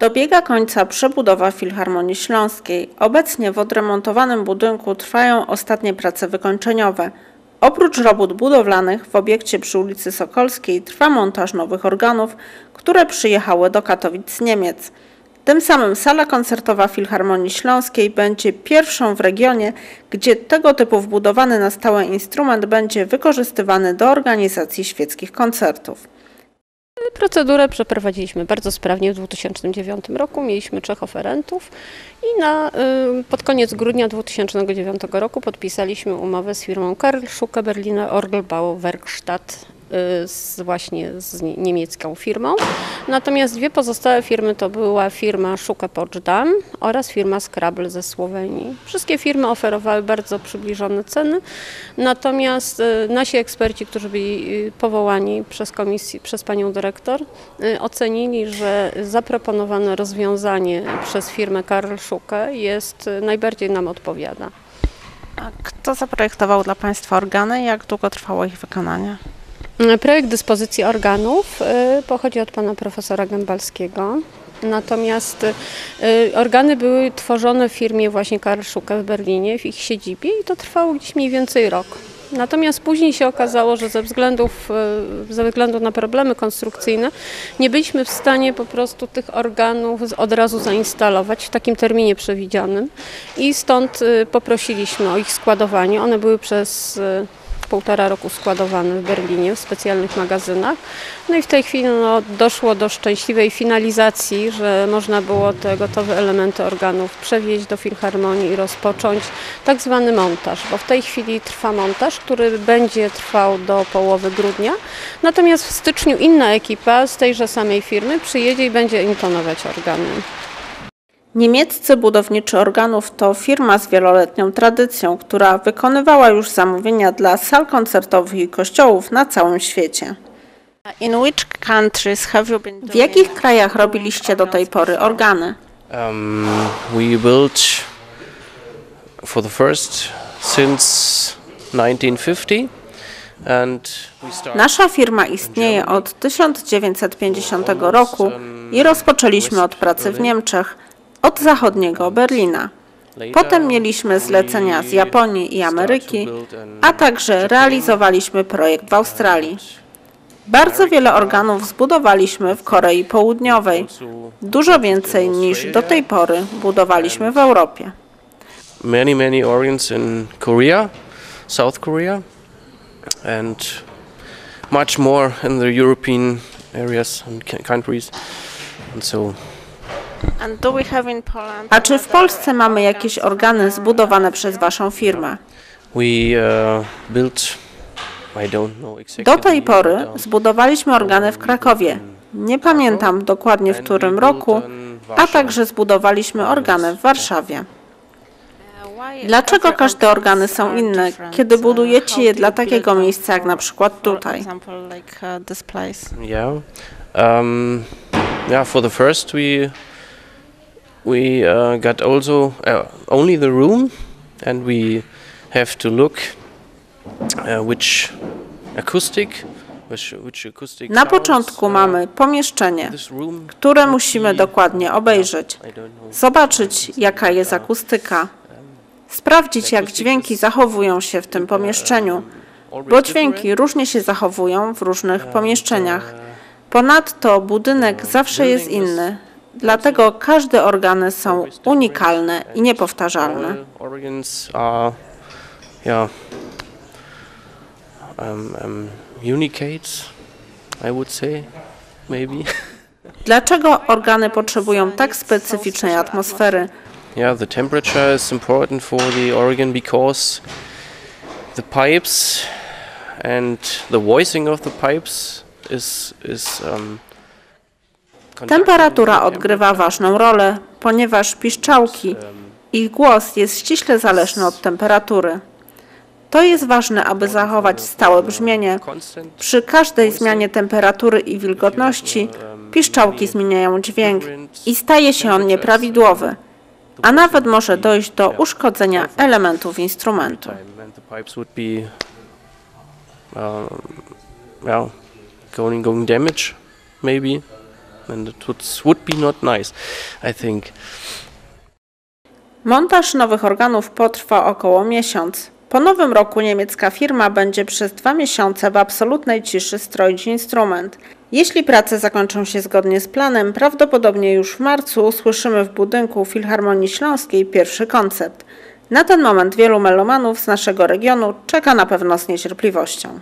Dobiega końca przebudowa Filharmonii Śląskiej. Obecnie w odremontowanym budynku trwają ostatnie prace wykończeniowe. Oprócz robót budowlanych w obiekcie przy ulicy Sokolskiej trwa montaż nowych organów, które przyjechały do Katowic z Niemiec. Tym samym sala koncertowa Filharmonii Śląskiej będzie pierwszą w regionie, gdzie tego typu wbudowany na stałe instrument będzie wykorzystywany do organizacji świeckich koncertów. Procedurę przeprowadziliśmy bardzo sprawnie w 2009 roku. Mieliśmy trzech oferentów i na, y, pod koniec grudnia 2009 roku podpisaliśmy umowę z firmą Karl Schuke Berliner Orgelbau Werkstatt z, właśnie z nie- niemiecką firmą. Natomiast dwie pozostałe firmy to była firma Schuke Potsdam oraz firma Scrabble ze Słowenii. Wszystkie firmy oferowały bardzo przybliżone ceny, natomiast y, nasi eksperci, którzy byli y, powołani przez komisję, przez panią dyrektor, y, ocenili, że zaproponowane rozwiązanie przez firmę Karl Schuke jest y, najbardziej nam odpowiada. A kto zaprojektował dla Państwa organy i jak długo trwało ich wykonanie? Projekt dyspozycji organów y, pochodzi od pana profesora Gębalskiego. Natomiast y, organy były tworzone w firmie właśnie Karl w Berlinie, w ich siedzibie i to trwało gdzieś mniej więcej rok. Natomiast później się okazało, że ze, względów, y, ze względu na problemy konstrukcyjne nie byliśmy w stanie po prostu tych organów od razu zainstalować w takim terminie przewidzianym i stąd y, poprosiliśmy o ich składowanie. One były przez y, półtora roku składowane w Berlinie w specjalnych magazynach. No i w tej chwili no, doszło do szczęśliwej finalizacji, że można było te gotowe elementy organów przewieźć do filharmonii i rozpocząć tak zwany montaż, bo w tej chwili trwa montaż, który będzie trwał do połowy grudnia. Natomiast w styczniu inna ekipa z tejże samej firmy przyjedzie i będzie intonować organy. Niemieccy budowniczy organów to firma z wieloletnią tradycją, która wykonywała już zamówienia dla sal koncertowych i kościołów na całym świecie. In which countries have you been W jakich krajach robiliście do tej pory organy? Um, we built for the first since 1950, and we started. Nasza firma istnieje od 1950 roku i rozpoczęliśmy od pracy w Niemczech, od zachodniego Berlina. Potem mieliśmy zlecenia z Japonii i Ameryki, a także realizowaliśmy projekt w Australii. Bardzo wiele organów zbudowaliśmy w Korei Południowej, dużo więcej niż do tej pory budowaliśmy w Europie. many many organs in Korea, South Korea, and much more in the European areas and countries, and so. A czy w Polsce mamy jakieś organy zbudowane przez Waszą firmę? We uh, built. I don't know exactly. Do tej pory zbudowaliśmy organy w Krakowie. Nie pamiętam dokładnie w którym roku, a także zbudowaliśmy organy w Warszawie. Dlaczego każde organy są inne, kiedy budujecie je dla takiego miejsca jak na przykład tutaj? Yeah. Um, yeah. For the first, we we uh, got also uh, only the room, and we have to look uh, which acoustic. Na początku uh, mamy pomieszczenie, które musimy dokładnie obejrzeć, zobaczyć jaka jest akustyka, sprawdzić jak dźwięki zachowują się w tym pomieszczeniu, bo dźwięki różnie się zachowują w różnych pomieszczeniach. Ponadto budynek zawsze jest inny, dlatego każde organy są unikalne i niepowtarzalne. Dlaczego organy potrzebują tak specyficznej atmosfery? yeah, the temperature is important for the organ because the pipes and the voicing of the pipes is is um, Temperatura odgrywa ważną rolę, ponieważ piszczałki, ich głos jest ściśle zależny od temperatury. To jest ważne, aby zachować stałe brzmienie. Przy każdej zmianie temperatury i wilgotności piszczałki zmieniają dźwięk i staje się on nieprawidłowy, a nawet może dojść do uszkodzenia elementów instrumentu. um, going damage maybe and it would, would be not nice, I think. Montaż nowych organów potrwa około miesiąc. Po nowym roku niemiecka firma będzie przez dwa miesiące w absolutnej ciszy stroić instrument. Jeśli prace zakończą się zgodnie z planem, prawdopodobnie już w marcu usłyszymy w budynku Filharmonii Śląskiej pierwszy koncept. Na ten moment wielu melomanów z naszego regionu czeka na pewno z niecierpliwością.